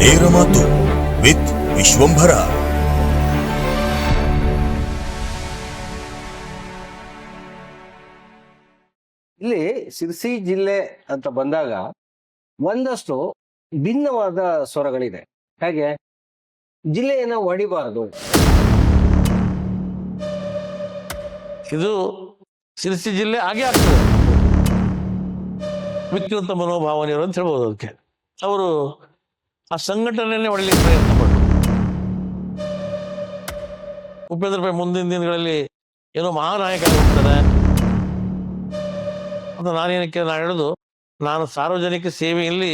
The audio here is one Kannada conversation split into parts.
ನೇರ ಮಾತು ವಿತ್ ವಿಶ್ವಂಭರ. ಇಲ್ಲಿ ಸಿರ್ಸಿ ಜಿಲ್ಲೆ ಅಂತ ಬಂದಾಗ ಒಂದಷ್ಟು ಭಿನ್ನವಾದ ಸ್ವರಗಳಿದೆ. ಹಾಗೆ ಜಿಲ್ಲೆಯನ್ನ ಒಡಿಬಾರದು. ಇದು ಸಿರ್ಸಿ ಜಿಲ್ಲೆ ಹಾಗೆ ಆಗ್ತದೆ. ವಿಕೃತ ಮನೋಭಾವನೆ ಅಂತ ಹೇಳ್ಬೋದು ಅದಕ್ಕೆ. ಅವರು ಆ ಸಂಘಟನೆಯನ್ನೇ ಹೊಡಿಲಿಕ್ಕೆ ಪ್ರಯತ್ನ ಪಟ್ಟರು ಉಪೇಂದ್ರ ಪೈ ಮುಂದಿನ ದಿನಗಳಲ್ಲಿ ಏನೋ ಮಹಾನಾಯಕ ಹೋಗ್ತಾರೆ. ಅಂತ ನಾನೇನಕ್ಕೆ ನಾನು ಹೇಳೋದು, ನಾನು ಸಾರ್ವಜನಿಕ ಸೇವೆಯಲ್ಲಿ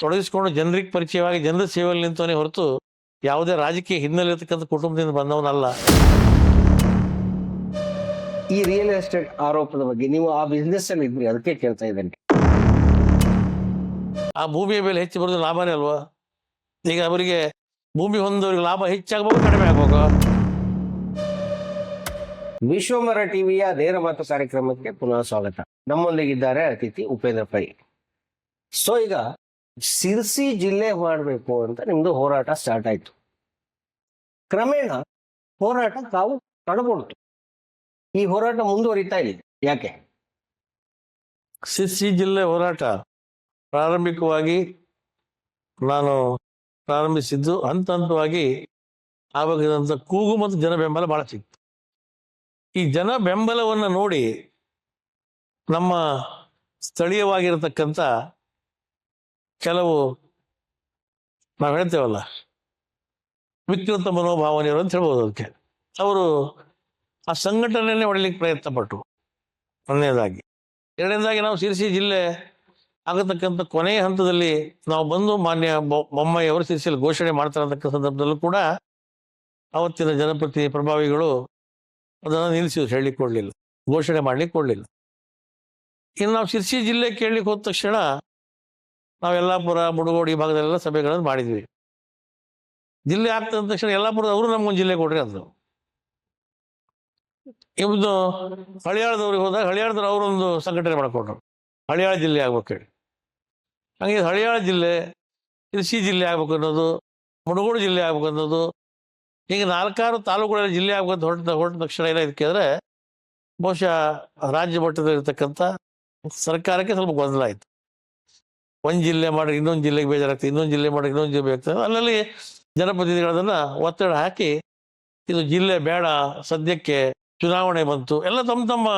ತೊಡಗಿಸಿಕೊಂಡು ಜನರಿಗೆ ಪರಿಚಯವಾಗಿ, ಜನರ ಸೇವೆಯಲ್ಲಿ ನಿಂತವನೇ ಹೊರತು ಯಾವುದೇ ರಾಜಕೀಯ ಹಿನ್ನೆಲೆ ಇರತಕ್ಕಂಥ ಕುಟುಂಬದಿಂದ ಬಂದವನಲ್ಲ. ಈ ರಿಯಲ್ ಎಸ್ಟೇಟ್ ಆರೋಪದ ಬಗ್ಗೆ ನೀವು ಆ ಬಿಸ್ನೆಸ್ ಅಲ್ಲಿ ಇದ್ರಿ, ಅದಕ್ಕೆ ಕೇಳ್ತಾ ಇದ್ದೇನೆ. ಆ ಭೂಮಿಯ ಮೇಲೆ ಹೆಚ್ಚು ಬರೋದು ಲಾಭನೇ ಅಲ್ವಾ? ಈಗ ಅವರಿಗೆ ಭೂಮಿ ಹೊಂದೋರಿಗೆ ಲಾಭ ಹೆಚ್ಚಾಗಬಹುದು ಕಡಿಮೆ ಆಗ್ಬೇಕು? ವಿಶ್ವಮರ ಟಿವಿಯ ನೇರ ಮಾತು ಕಾರ್ಯಕ್ರಮಕ್ಕೆ ಪುನಃ ಸ್ವಾಗತ. ನಮ್ಮೊಂದಿಗಿದ್ದಾರೆ ಅತಿಥಿ ಉಪೇಂದ್ರ ಪೈ. ಸೊ ಈಗ ಸಿರ್ಸಿ ಜಿಲ್ಲೆ ಮಾಡಬೇಕು ಅಂತ ನಿಮ್ದು ಹೋರಾಟ ಸ್ಟಾರ್ಟ್ ಆಯ್ತು. ಕ್ರಮೇಣ ಹೋರಾಟ ತಾವು ಕಡಬಡ್ತು ಈ ಹೋರಾಟ ಮುಂದುವರಿತಾ ಇದೆ. ಯಾಕೆ? ಸಿರ್ಸಿ ಜಿಲ್ಲೆ ಹೋರಾಟ? ಪ್ರಾರಂಭಿಕವಾಗಿ ನಾನು ಪ್ರಾರಂಭಿಸಿದ್ದು ಹಂತ ಹಂತವಾಗಿ ಆವಾಗಿದ್ದಂಥ ಕೂಗು ಮತ್ತು ಜನ ಬೆಂಬಲ ಭಾಳ ಸಿಕ್ತು. ಈ ಜನ ಬೆಂಬಲವನ್ನು ನೋಡಿ ನಮ್ಮ ಸ್ಥಳೀಯವಾಗಿರತಕ್ಕಂಥ ಕೆಲವು ನಾವು ಹೇಳ್ತೇವಲ್ಲ, ವಿಕೃತ ಮನೋಭಾವನೆಯವರು ಅಂತ ಹೇಳ್ಬೋದು ಅದಕ್ಕೆ. ಅವರು ಆ ಸಂಘಟನೆಯನ್ನೇ ಹೊಡಿಲಿಕ್ಕೆ ಪ್ರಯತ್ನ ಪಟ್ಟರು ಒಂದನೇದಾಗಿ. ಎರಡನೇದಾಗಿ ನಾವು ಸಿರಿಸಿ ಜಿಲ್ಲೆ ಆಗತಕ್ಕಂಥ ಕೊನೆಯ ಹಂತದಲ್ಲಿ ನಾವು ಬಂದು ಮಾನ್ಯ ಬೊ- ಬೊಮ್ಮಾಯಿ ಅವರು ಶಿರಸಿಯಲ್ಲಿ ಘೋಷಣೆ ಮಾಡ್ತಾ ಇರತಕ್ಕಂಥ ಸಂದರ್ಭದಲ್ಲೂ ಕೂಡ ಅವತ್ತಿನ ಜನಪ್ರತಿ ಪ್ರಭಾವಿಗಳು ಅದನ್ನು ನಿಲ್ಲಿಸಿ ಹೇಳಲಿಕ್ಕೆ ಕೊಡಲಿಲ್ಲ, ಘೋಷಣೆ ಮಾಡಲಿಕ್ಕೆ ಕೊಡಲಿಲ್ಲ. ಇನ್ನು ನಾವು ಶಿರ್ಸಿ ಜಿಲ್ಲೆ ಕೇಳಲಿಕ್ಕೆ ಹೋದ ತಕ್ಷಣ ನಾವು ಯಲ್ಲಾಪುರ ಮುಡುಗೋಡು ಭಾಗದಲ್ಲೆಲ್ಲ ಸಭೆಗಳನ್ನು ಮಾಡಿದ್ವಿ. ಜಿಲ್ಲೆ ಆಗ್ತದ ತಕ್ಷಣ ಯಲ್ಲಾಪುರದ ಅವರು ನಮ್ಗೊಂದು ಜಿಲ್ಲೆ ಕೊಡ್ರಿ ಅಂದರು. ಇವ್ದು ಹಳಿಯಾಳದವ್ರಿಗೆ ಹೋದಾಗ ಹಳಿಯಾಳದವ್ರು ಅವರೊಂದು ಸಂಘಟನೆ ಮಾಡಿಕೊಂಡ್ರು. ಹಳಿಯಾಳ ಜಿಲ್ಲೆ ಆಗ್ಬೇಕು ಹೇಳಿ. ಹಂಗೆ ಹಳಿಯಾಳ ಜಿಲ್ಲೆ ಶಿರ್ಸಿ ಜಿಲ್ಲೆ ಆಗ್ಬೇಕು ಅನ್ನೋದು ಮುಡುಗೋಡು ಜಿಲ್ಲೆ ಆಗ್ಬೇಕು ಅನ್ನೋದು, ಹೀಗೆ ನಾಲ್ಕಾರು ತಾಲೂಕುಗಳ ಜಿಲ್ಲೆ ಆಗ್ಬೇಕಂತ ಹೊರಟ ಹೊರಟ ತಕ್ಷಣ ಏನಾಯ್ತು ಅಂದರೆ ಬಹುಶಃ ರಾಜ್ಯ ಮಟ್ಟದಲ್ಲಿರ್ತಕ್ಕಂಥ ಸರ್ಕಾರಕ್ಕೆ ಸ್ವಲ್ಪ ಗೊಂದಲ ಆಯಿತು. ಒಂದು ಜಿಲ್ಲೆ ಮಾಡಿ ಇನ್ನೊಂದು ಜಿಲ್ಲೆಗೆ ಬೇಜಾರಾಗ್ತದೆ, ಇನ್ನೊಂದು ಜಿಲ್ಲೆ ಮಾಡಿ ಇನ್ನೊಂದು ಜಿಲ್ಲೆ ಬೇಕಾಗ್ತದೆ ಅಲ್ಲಲ್ಲಿ ಜನಪ್ರತಿನಿಧಿಗಳದನ್ನು ಒತ್ತಡ ಹಾಕಿ ಇದು ಜಿಲ್ಲೆ ಬೇಡ, ಸದ್ಯಕ್ಕೆ ಚುನಾವಣೆ ಬಂತು, ಎಲ್ಲ ತಮ್ಮ ತಮ್ಮ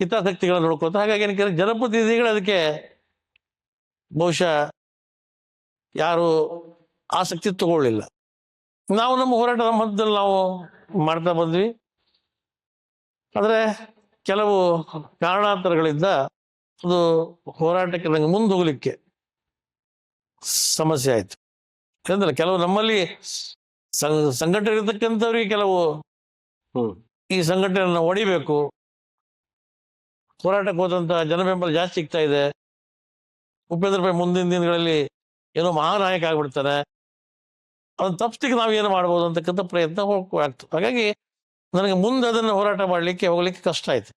ಹಿತಾಸಕ್ತಿಗಳನ್ನು ನೋಡ್ಕೊತ ಹಾಗಾಗಿ ಏನಕ್ಕೆ ಜನಪ್ರತಿನಿಧಿಗಳು ಅದಕ್ಕೆ ಬಹುಶಃ ಯಾರು ಆಸಕ್ತಿ ತಗೊಳ್ಳಿಲ್ಲ. ನಾವು ನಮ್ಮ ಹೋರಾಟದ ಮಧ್ಯದಲ್ಲಿ ನಾವು ಮಾಡ್ತಾ ಬಂದ್ವಿ. ಆದರೆ ಕೆಲವು ಕಾರಣಾಂತರಗಳಿಂದ ಅದು ಹೋರಾಟಕ್ಕೆ ನಂಗೆ ಮುಂದೆ ಹೋಗ್ಲಿಕ್ಕೆ ಸಮಸ್ಯೆ ಆಯ್ತು. ಯಾಕಂದ್ರೆ ಕೆಲವು ನಮ್ಮಲ್ಲಿ ಸಂಘಟನೆ ಇರತಕ್ಕಂಥವ್ರಿಗೆ ಕೆಲವು ಈ ಸಂಘಟನೆಯನ್ನು ಹೊಡಿಬೇಕು ಹೋರಾಟಕ್ಕೆ ಹೋದಂಥ ಜನ ಬೆಂಬಲ ಜಾಸ್ತಿ ಸಿಗ್ತಾ ಇದೆ. ಉಪೇಂದ್ರ ಪೈ ಮುಂದಿನ ದಿನಗಳಲ್ಲಿ ಏನೋ ಮಹಾನಾಯಕ ಆಗ್ಬಿಡ್ತಾರೆ. ಅದನ್ನು ತಪ್ಪಿಸ್ಲಿಕ್ಕೆ ನಾವು ಏನು ಮಾಡ್ಬೋದು ಅಂತಕ್ಕಂಥ ಪ್ರಯತ್ನ ಆಗ್ತು. ಹಾಗಾಗಿ ನನಗೆ ಮುಂದೆ ಅದನ್ನು ಹೋರಾಟ ಮಾಡಲಿಕ್ಕೆ ಹೋಗ್ಲಿಕ್ಕೆ ಕಷ್ಟ ಆಯ್ತು.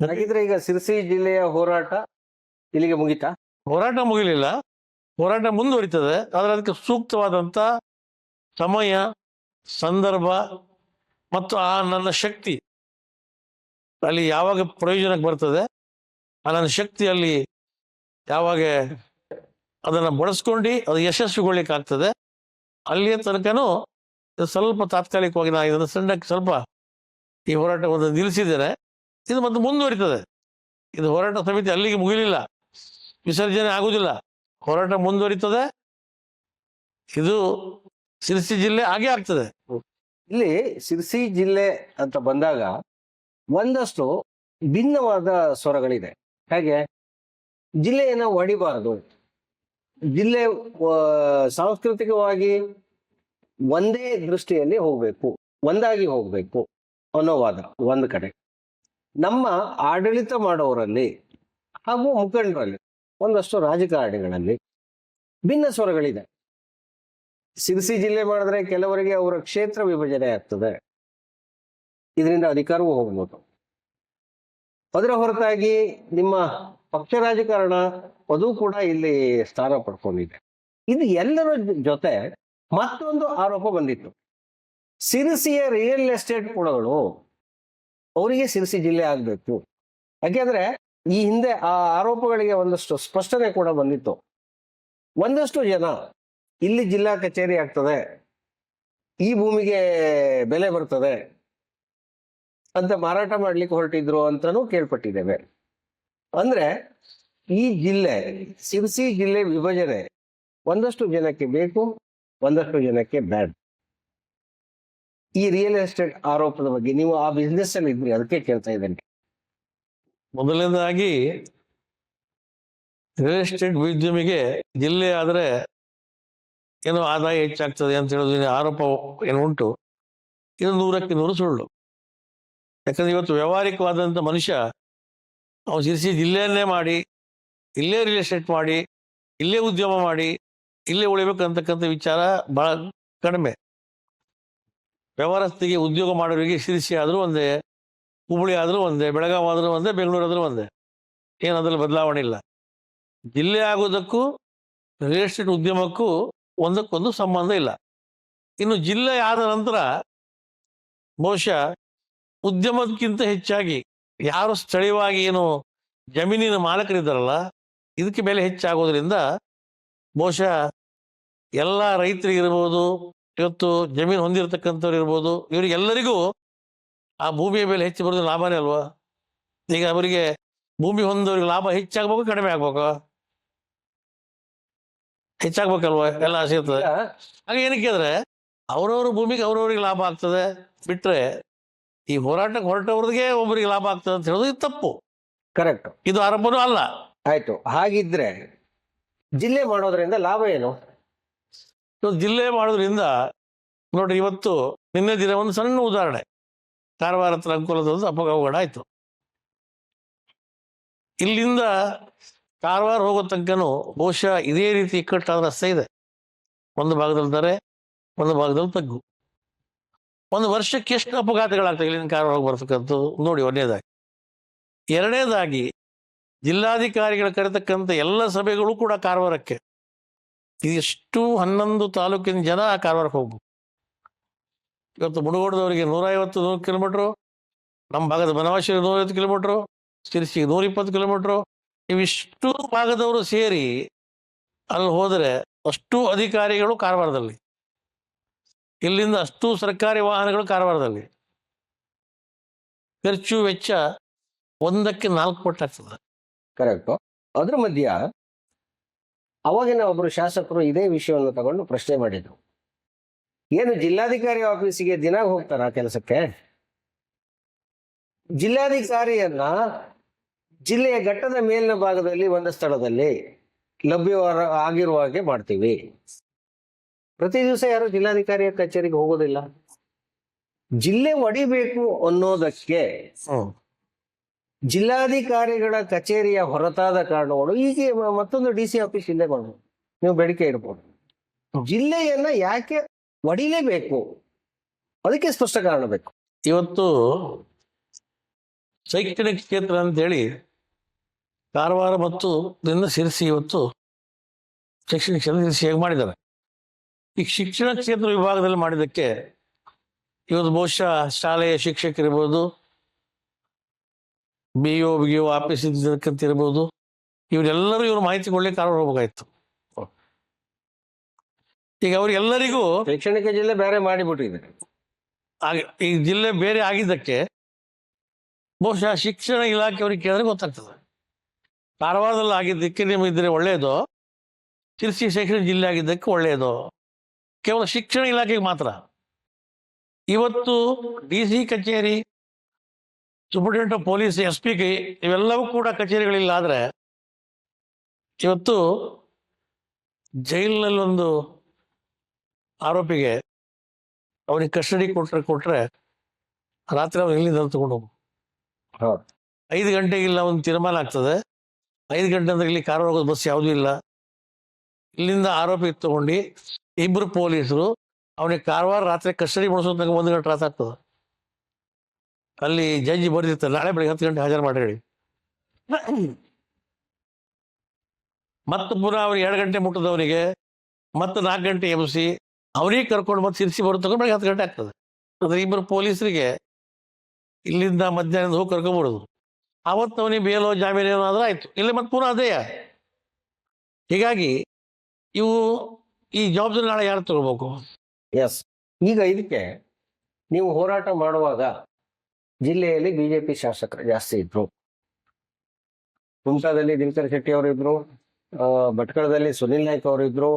ಹಾಗಿದ್ರೆ ಈಗ ಸಿರ್ಸಿ ಜಿಲ್ಲೆಯ ಹೋರಾಟ ಇಲ್ಲಿಗೆ ಮುಗಿತಾ? ಹೋರಾಟ ಮುಗಿಲಿಲ್ಲ. ಹೋರಾಟ ಮುಂದುವರಿತದೆ. ಆದರೆ ಅದಕ್ಕೆ ಸೂಕ್ತವಾದಂತ ಸಮಯ ಸಂದರ್ಭ ಮತ್ತು ಆ ನನ್ನ ಶಕ್ತಿ ಅಲ್ಲಿ ಯಾವಾಗ ಪ್ರಯೋಜನಕ್ಕೆ ಬರ್ತದೆ ಆ ನನ್ನ ಶಕ್ತಿಯಲ್ಲಿ ಯಾವಾಗ ಅದನ್ನು ಬಳಸ್ಕೊಂಡು ಅದು ಯಶಸ್ವಿಗೊಳ್ಳಿಕ್ಕಾಗ್ತದೆ. ಅಲ್ಲಿಯ ತನಕನೂ ಸ್ವಲ್ಪ ತಾತ್ಕಾಲಿಕವಾಗಿ ನಾನು ಇದನ್ನು ಸಣ್ಣಕ್ಕೆ ಸ್ವಲ್ಪ ಈ ಹೋರಾಟವನ್ನು ನಿಲ್ಲಿಸಿದ್ದೇನೆ. ಇದು ಮತ್ತೆ ಮುಂದುವರಿತದೆ. ಇದು ಹೋರಾಟ ಸಮಿತಿ ಅಲ್ಲಿಗೆ ಮುಗಿಲಿಲ್ಲ. ವಿಸರ್ಜನೆ ಆಗುವುದಿಲ್ಲ ಹೋರಾಟ ಮುಂದುವರಿತದೆ. ಇದು ಶಿರಸಿ ಜಿಲ್ಲೆ ಹಾಗೆ ಆಗ್ತದೆ. ಇಲ್ಲಿ ಸಿರ್ಸಿ ಜಿಲ್ಲೆ ಅಂತ ಬಂದಾಗ ಒಂದಷ್ಟು ಭಿನ್ನವಾದ ಸ್ವರಗಳಿದೆ. ಹಾಗೆ? ಜಿಲ್ಲೆಯನ್ನ ಒಡಿಬಾರದು. ಜಿಲ್ಲೆ ಸಾಂಸ್ಕೃತಿಕವಾಗಿ ಒಂದೇ ದೃಷ್ಟಿಯಲ್ಲಿ ಹೋಗಬೇಕು, ಒಂದಾಗಿ ಹೋಗಬೇಕು ಅನ್ನೋವಾದ ಒಂದು ಕಡೆ. ನಮ್ಮ ಆಡಳಿತ ಮಾಡೋರಲ್ಲಿ ಹಾಗೂ ಮುಖಂಡರಲ್ಲಿ ಒಂದಷ್ಟು ರಾಜಕಾರಣಿಗಳಲ್ಲಿ ಭಿನ್ನ ಸ್ವರಗಳಿದೆ. ಸಿರಿಸಿ ಜಿಲ್ಲೆ ಮಾಡಿದ್ರೆ ಕೆಲವರಿಗೆ ಅವರ ಕ್ಷೇತ್ರ ವಿಭಜನೆ ಆಗ್ತದೆ. ಇದರಿಂದ ಅಧಿಕಾರವೂ ಹೋಗ್ಬೋದು. ಅದರ ಹೊರತಾಗಿ ನಿಮ್ಮ ಪಕ್ಷ ರಾಜಕಾರಣ ಅದು ಕೂಡ ಇಲ್ಲಿ ಸ್ಥಾನ ಪಡ್ಕೊಂಡಿದೆ. ಇದು ಎಲ್ಲರ ಜೊತೆ ಮತ್ತೊಂದು ಆರೋಪ ಬಂದಿತ್ತು. ಸಿರಿಸಿಯ ರಿಯಲ್ ಎಸ್ಟೇಟ್ ಕೂಡಗಳು ಅವರಿಗೆ ಸಿರಿಸಿ ಜಿಲ್ಲೆ ಆಗಬೇಕು. ಯಾಕೆಂದ್ರೆ ಈ ಹಿಂದೆ ಆ ಆರೋಪಗಳಿಗೆ ಒಂದಷ್ಟು ಸ್ಪಷ್ಟನೆ ಕೂಡ ಬಂದಿತ್ತು. ಒಂದಷ್ಟು ಜನ ಇಲ್ಲಿ ಜಿಲ್ಲಾ ಕಚೇರಿ ಆಗ್ತದೆ. ಈ ಭೂಮಿಗೆ ಬೆಲೆ ಬರ್ತದೆ ಅಂತ ಮಾರಾಟ ಮಾಡ್ಲಿಕ್ಕೆ ಹೊರಟಿದ್ರು ಅಂತಾನೂ ಕೇಳ್ಪಟ್ಟಿದ್ದೇವೆ. ಅಂದ್ರೆ ಈ ಜಿಲ್ಲೆ, ಸಿರ್ಸಿ ಜಿಲ್ಲೆ ವಿಭಜನೆ ಒಂದಷ್ಟು ಜನಕ್ಕೆ ಬೇಕು, ಒಂದಷ್ಟು ಜನಕ್ಕೆ ಬ್ಯಾಡ್. ಈ ರಿಯಲ್ ಎಸ್ಟೇಟ್ ಆರೋಪದ ಬಗ್ಗೆ ನೀವು ಆ ಬಿಸ್ನೆಸ್ ಅಲ್ಲಿ ಇದ್ರಿ, ಅದಕ್ಕೆ ಕೇಳ್ತಾ ಇದ್ದೇನೆ. ಮೊದಲನೇದಾಗಿ ರಿಯಲ್ ಎಸ್ಟೇಟ್ ಉದ್ಯಮಿಗೆ ಜಿಲ್ಲೆ ಆದರೆ ಏನೋ ಆದಾಯ ಹೆಚ್ಚಾಗ್ತದೆ ಅಂತ ಹೇಳೋದು ಆರೋಪ ಏನು ಉಂಟು? ಇದು ನೂರಕ್ಕೆ ನೂರು ಸುಳ್ಳು. ಯಾಕಂದ್ರೆ ಇವತ್ತು ವ್ಯಾವಹಾರಿಕವಾದಂಥ ಮನುಷ್ಯ ಅವನು ಸಿರಿಸಿ ಜಿಲ್ಲೆಯನ್ನೇ ಮಾಡಿ, ಇಲ್ಲೇ ರಿಯಲ್ ಎಸ್ಟೇಟ್ ಮಾಡಿ, ಇಲ್ಲೇ ಉದ್ಯಮ ಮಾಡಿ, ಇಲ್ಲೇ ಉಳಿಬೇಕು ಅಂತಕ್ಕಂಥ ವಿಚಾರ ಬಹಳ ಕಡಿಮೆ. ವ್ಯವಹಾರಸ್ಥಿಗೆ ಉದ್ಯೋಗ ಮಾಡೋರಿಗೆ ಶಿರಿಸಿ ಆದರೂ ಒಂದೇ ಹುಬ್ಬಳ್ಳಿ ಆದರೂ ಒಂದೇ ಬೆಳಗಾವಿ ಆದರೂ ಒಂದೇ, ಬೆಂಗಳೂರು ಆದರೂ ಒಂದೇ. ಏನು ಅದರಲ್ಲಿ ಬದಲಾವಣೆ ಇಲ್ಲ. ಜಿಲ್ಲೆ ಆಗೋದಕ್ಕೂ ರಿಯಲ್ ಎಸ್ಟೇಟ್ ಉದ್ಯಮಕ್ಕೂ ಒಂದಕ್ಕೊಂದು ಸಂಬಂಧ ಇಲ್ಲ. ಇನ್ನು ಜಿಲ್ಲೆ ಆದ ನಂತರ ಬಹುಶಃ ಉದ್ಯಮಕ್ಕಿಂತ ಹೆಚ್ಚಾಗಿ ಯಾರು ಸ್ಥಳೀಯವಾಗಿ ಏನು ಜಮೀನಿನ ಮಾಲಕರಿದ್ದಾರಲ್ಲ ಇದಕ್ಕೆ ಬೆಲೆ ಹೆಚ್ಚಾಗೋದ್ರಿಂದ ಬಹುಶಃ ಎಲ್ಲ ರೈತರಿಗಿರ್ಬೋದು ಇವತ್ತು ಜಮೀನು ಹೊಂದಿರತಕ್ಕಂಥವ್ರು ಇರ್ಬೋದು ಇವರಿಗೆಲ್ಲರಿಗೂ ಆ ಭೂಮಿಯ ಬೆಲೆ ಹೆಚ್ಚು ಬರೋದು ಲಾಭನೇ ಅಲ್ವಾ? ಈಗ ಅವರಿಗೆ ಭೂಮಿ ಹೊಂದೋರಿಗೆ ಲಾಭ ಹೆಚ್ಚಾಗ್ಬೇಕು ಕಡಿಮೆ ಆಗ್ಬೇಕು? ಹೆಚ್ಚಾಗ್ಬೇಕಲ್ವಾ ಎಲ್ಲ ಸಿಗ್ತದೆ ಹಾಗೆ ಏನಕ್ಕೆ ಅಂದ್ರೆ ಅವ್ರವ್ರ ಭೂಮಿಗೆ ಅವ್ರವ್ರಿಗೆ ಲಾಭ ಆಗ್ತದೆ ಬಿಟ್ರೆ ಈ ಹೋರಾಟಕ್ಕೆ ಹೊರಟವ್ರಿಗೆ ಒಬ್ಬರಿಗೆ ಲಾಭ ಆಗ್ತದೆ ಅಂತ ಹೇಳೋದು ಇದು ತಪ್ಪು. ಕರೆಕ್ಟ್ ಇದು ಆರಂಭನೂ ಅಲ್ಲ. ಆಯ್ತು. ಹಾಗಿದ್ರೆ ಜಿಲ್ಲೆ ಮಾಡೋದ್ರಿಂದ ಲಾಭ ಏನು? ಇವತ್ತು ಜಿಲ್ಲೆ ಮಾಡೋದ್ರಿಂದ ನೋಡ್ರಿ ಇವತ್ತು ನಿನ್ನೆ ದಿನ ಒಂದು ಸಣ್ಣ ಉದಾಹರಣೆ. ಕಾರವಾರ ಹತ್ರ ಅಂಕೋಲದ ಒಂದು ಅಪಘಾತ ಆಯ್ತು. ಇಲ್ಲಿಂದ ಕಾರವಾರ ಹೋಗೋ ತನಕನೂ ಬಹುಶಃ ಇದೇ ರೀತಿ ಇಕ್ಕಟ್ಟಾದ ರಸ್ತೆ ಇದೆ. ಒಂದು ಭಾಗದಲ್ಲಿ ದರೆ ಒಂದು ಭಾಗದಲ್ಲಿ ತಗ್ಗು. ಒಂದು ವರ್ಷಕ್ಕೆ ಎಷ್ಟು ಅಪಘಾತಗಳಾಗ್ತವೆ ಇಲ್ಲಿನ ಕಾರ್ ಹೋಗಿ ಬರ್ತಕ್ಕಂಥದ್ದು ನೋಡಿ ಒಂದೇದಾಗಿ ಎರಡನೇದಾಗಿ, ಜಿಲ್ಲಾಧಿಕಾರಿಗಳು ಕರೆತಕ್ಕಂಥ ಎಲ್ಲ ಸಭೆಗಳು ಕೂಡ ಕಾರವಾರಕ್ಕೆ. ಇದಿಷ್ಟು ಹನ್ನೊಂದು ತಾಲೂಕಿನ ಜನ ಆ ಕಾರವಾರಕ್ಕೆ ಹೋಗ್ಬೇಕು. ಇವತ್ತು ಮುಡುಗೋಡದವರಿಗೆ ನೂರ ಐವತ್ತು ನೂರು ಕಿಲೋಮೀಟ್ರು, ನಮ್ಮ ಭಾಗದ ಬನವಾಸಿ ನೂರೈವತ್ತು ಕಿಲೋಮೀಟ್ರು, ಶಿರ್ಸಿಗೆ ನೂರ ಇಪ್ಪತ್ತು ಕಿಲೋಮೀಟ್ರು. ಇವಿಷ್ಟು ಭಾಗದವರು ಸೇರಿ ಅಲ್ಲಿ ಹೋದರೆ ಅಷ್ಟು ಅಧಿಕಾರಿಗಳು ಕಾರವಾರದಲ್ಲಿ. ಇಲ್ಲಿಂದ ಅಷ್ಟು ಸರ್ಕಾರಿ ವಾಹನಗಳು ಕಾರವಾರದಲ್ಲಿ. ಖರ್ಚು ವೆಚ್ಚ ಒಂದಕ್ಕೆ ನಾಲ್ಕು ಪಟ್ಟು ಆಗ್ತದೆ. ಕರೆಕ್ಟ್. ಅದ್ರ ಮಧ್ಯ ಅವಾಗಿನ ಒಬ್ಬರು ಶಾಸಕರು ಇದೇ ವಿಷಯವನ್ನು ತಗೊಂಡು ಪ್ರಶ್ನೆ ಮಾಡಿದ್ರು. ಏನು ಜಿಲ್ಲಾಧಿಕಾರಿ ಆಫೀಸಿಗೆ ದಿನ ಹೋಗ್ತಾರ ಕೆಲಸಕ್ಕೆ? ಜಿಲ್ಲಾಧಿಕಾರಿಯನ್ನ ಜಿಲ್ಲೆಯ ಘಟ್ಟದ ಮೇಲಿನ ಭಾಗದಲ್ಲಿ ಒಂದು ಸ್ಥಳದಲ್ಲಿ ಲಭ್ಯ ಆಗಿರುವ ಹಾಗೆ ಮಾಡ್ತೀವಿ. ಪ್ರತಿ ದಿವಸ ಯಾರು ಜಿಲ್ಲಾಧಿಕಾರಿಯ ಕಚೇರಿಗೆ ಹೋಗೋದಿಲ್ಲ. ಜಿಲ್ಲೆ ಒಡಿಬೇಕು ಅನ್ನೋದಕ್ಕೆ ಜಿಲ್ಲಾಧಿಕಾರಿಗಳ ಕಚೇರಿಯ ಹೊರತಾದ ಕಾರಣಗಳು ಈಗ ಮತ್ತೊಂದು ಡಿ ಸಿ ಆಫೀಸ್ ಇಲ್ಲೇ ಮಾಡ್ಬೋದು ನೀವು ಬೇಡಿಕೆ ಇಡ್ಬೋದು. ಜಿಲ್ಲೆಯನ್ನ ಯಾಕೆ ಒಡಿಲೇಬೇಕು? ಅದಕ್ಕೆ ಸ್ಪಷ್ಟ ಕಾರಣ ಬೇಕು. ಇವತ್ತು ಶೈಕ್ಷಣಿಕ ಕ್ಷೇತ್ರ ಅಂತೇಳಿ ಕಾರವಾರ ಮತ್ತು ಸಿರಿಸಿ ಇವತ್ತು ಶೈಕ್ಷಣಿಕ ಕ್ಷೇತ್ರ ಸಿರಿಸಿಯಾಗಿ ಮಾಡಿದ್ದಾರೆ? ಈ ಶಿಕ್ಷಣ ಕ್ಷೇತ್ರ ವಿಭಾಗದಲ್ಲಿ ಮಾಡಿದ್ದಕ್ಕೆ ಇವತ್ತು ಬಹುಶಃ ಶಾಲೆಯ ಶಿಕ್ಷಕರಿರ್ಬೋದು B O B O office ಇರ್ಬೋದು ಇವರೆಲ್ಲರೂ ಇವರು ಮಾಹಿತಿ ಕೊಡ್ಲಿಕ್ಕೆ ಕಾರಣ ಹೋಗ್ಬೇಕಾಯ್ತು. ಈಗ ಅವರಿಗೆಲ್ಲರಿಗೂ ಶೈಕ್ಷಣಿಕ ಜಿಲ್ಲೆ ಬೇರೆ ಮಾಡಿಬಿಟ್ಟಿದೆ. ಆಗಿ ಈ ಜಿಲ್ಲೆ ಬೇರೆ ಆಗಿದ್ದಕ್ಕೆ ಬಹುಶಃ ಶಿಕ್ಷಣ ಇಲಾಖೆಯವ್ರಿಗೆ ಕೇಳಿದ್ರೆ ಗೊತ್ತಾಗ್ತದೆ. ಕಾರವಾರದಲ್ಲಿ ಆಗಿದ್ದಕ್ಕೆ ನಿಮಗಿದ್ರೆ ಒಳ್ಳೆಯದು ತಿರ್ಸಿ ಶೈಕ್ಷಣಿಕ ಜಿಲ್ಲೆ ಆಗಿದ್ದಕ್ಕೆ ಒಳ್ಳೆಯದು ಕೇವಲ ಶಿಕ್ಷಣ ಇಲಾಖೆಗೆ ಮಾತ್ರ. ಇವತ್ತು ಡಿ ಸಿ ಕಚೇರಿ superintendent of police S P K ಇವೆಲ್ಲವೂ ಕೂಡ ಕಚೇರಿಗಳಿಲ್ಲ ಆದರೆ ಇವತ್ತು ಜೈಲಿನಲ್ಲೊಂದು ಆರೋಪಿಗೆ ಅವನಿಗೆ ಕಸ್ಟಡಿ ಕೊಟ್ಟರೆ ಕೊಟ್ಟರೆ ರಾತ್ರಿ ಅವನು ಇಲ್ಲಿಂದ ತಗೊಂಡು ಹೋಗು. ಐದು ಗಂಟೆಗೆ ಇಲ್ಲ ಒಂದು ತೀರ್ಮಾನ ಆಗ್ತದೆ. ಐದು ಗಂಟೆ ಅಂದ್ರೆ ಇಲ್ಲಿ ಕಾರ್ ಹೋಗೋದು ಬಸ್ ಯಾವುದೂ ಇಲ್ಲ. ಇಲ್ಲಿಂದ ಆರೋಪಿ ತಗೊಂಡು ಇಬ್ರು ಪೊಲೀಸರು, ಅವನಿಗೆ ಕಾರವಾರ ರಾತ್ರಿ ಕಸ್ಟಡಿ ಮಾಡಿಸೋ ತನಕ ಒಂದು ಗಂಟೆ ರಾತ್ರಿ ಆಗ್ತದೆ. ಅಲ್ಲಿ ಜಡ್ಜ್ ಬರೆದಿರ್ತಾರೆ ನಾಳೆ ಬೆಳಿಗ್ಗೆ ಹತ್ತು ಗಂಟೆ ಹಾಜರು ಮಾಡಿ ಹೇಳಿ. ಮತ್ತೆ ಪುನಃ ಅವ್ರಿಗೆ ಎರಡು ಗಂಟೆ ಮುಟ್ಟದವನಿಗೆ ಮತ್ತೆ ನಾಲ್ಕು ಗಂಟೆ ಎಬ್ಸಿ ಅವನಿಗೆ ಕರ್ಕೊಂಡು ಮತ್ತೆ ಸಿರಿಸಿ ಬರೋ ತಗೊಂಡು ಬೆಳಗ್ಗೆ ಹತ್ತು ಗಂಟೆ ಆಗ್ತದೆ. ಅಂದ್ರೆ ಇಬ್ಬರು ಪೊಲೀಸರಿಗೆ ಇಲ್ಲಿಂದ ಮಧ್ಯಾಹ್ನದ ಹೋಗಿ ಕರ್ಕೊಂಡ್ಬಿಡೋದು. ಅವತ್ತು ಅವನಿಗೆ ಬೇಲೋ, ಜಾಮೀನು ಏನೋ ಆದ್ರೆ ಆಯ್ತು. ಇಲ್ಲಿ ಮತ್ತೆ ಪುನಃ ಅದೇ. ಹೀಗಾಗಿ ಇವು ಈ ಜವಾಬ್ದಾರಿ ನಾಳೆ ಯಾರು ತಗೋಬೇಕು? ಎಸ್ ಈಗ ಇದಕ್ಕೆ ನೀವು ಹೋರಾಟ ಮಾಡುವಾಗ ಜಿಲ್ಲೆಯಲ್ಲಿ ಬಿಜೆಪಿ ಶಾಸಕರು ಜಾಸ್ತಿ ಇದ್ರು. ಕುಮಟಾದಲ್ಲಿ ದಿನಕರ್ ಶೆಟ್ಟಿ ಅವರು ಇದ್ರು ಭಟ್ಕಳದಲ್ಲಿ ಸುನಿಲ್ ನಾಯ್ಕ್ ಅವರಿದ್ರು